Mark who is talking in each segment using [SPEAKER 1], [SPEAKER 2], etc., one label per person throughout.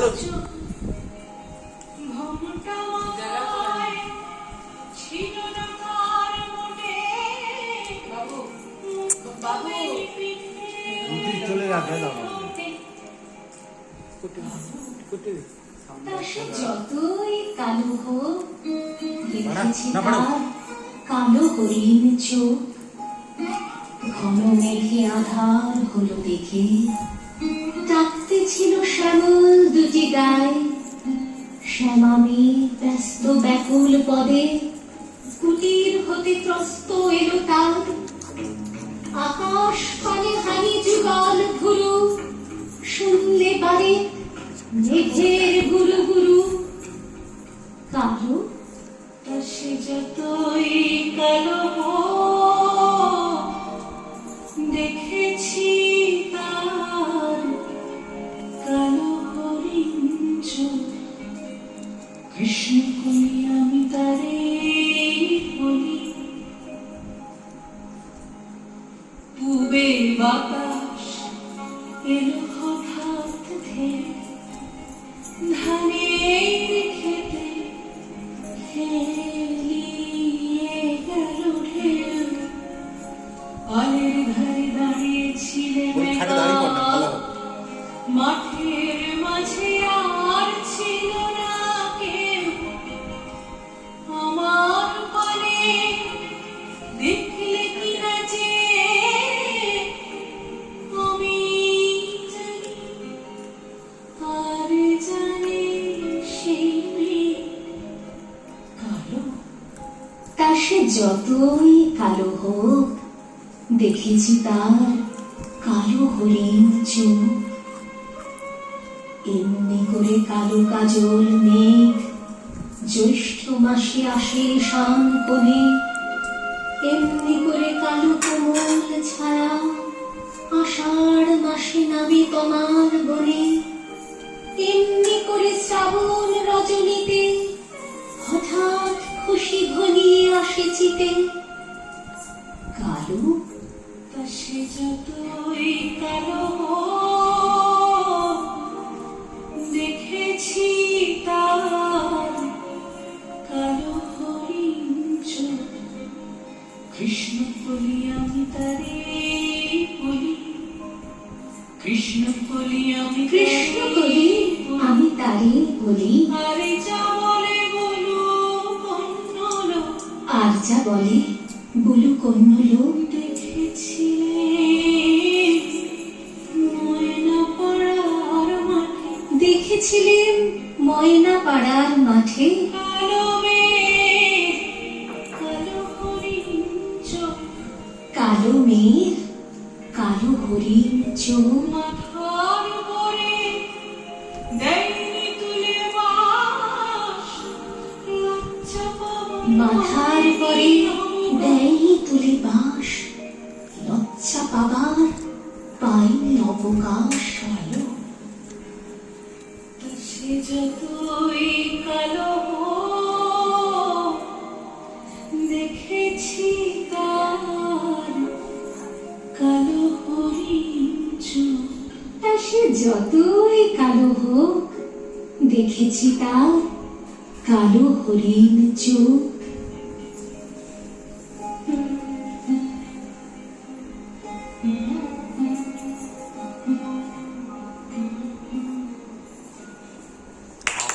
[SPEAKER 1] ভালো চলে যাবে না
[SPEAKER 2] যতই কালো হোক কালো হরিণ চোখ। ঘন মেঘে আধার হলো দেখে। ছিল শ্যামল দুটি গায়ে। শ্যামামি ব্যস্ত ব্যাকুল পদে। কুটির হতে ত্রস্ত এলো তার। আকাশ পানে হানি যুগল ঘুরু শুনলে পারে মেঘের গুরু গুরু কালো সে যতই কৃষ্ণ কলি আমি তারে বলি। পূবে বাতাস এলো হঠাৎ ধেয়ে ধানের সে যতই কালো হোক, দেখেছি তার কালো হরিণ চোখ এমনি করে কালো কাজল মেঘ, জ্যৈষ্ঠ মাসে আসে শান এমনি করে কালো কোমল ছায়া, আষাঢ় মাসে নামে তোমার বনে। এমনি করে শ্রাবণ রজনীতে হঠাৎ খুশি ঘনিয়ে আসে চিতে কালো তা সে যতই কালো দেখেছি তার কালো হরিণ কৃষ্ণ বলি আমি তারে বলি কৃষ্ণ বলি আমি কৃষ্ণ বলি। আমি তারে বলি। আরে যা যা বলে বলু দেখেছি। ময়না পাড়ার মাঠে দেখেছিলেন ময়না পাড়ার মাঠে কালো মেঘ, কালো হরিণ চোখ। সে যতই কালো দেখেছি কালো সে যতই কালো হোক দেখেছি তার কালো হরিণ চোখ।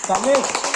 [SPEAKER 1] Tá mesmo?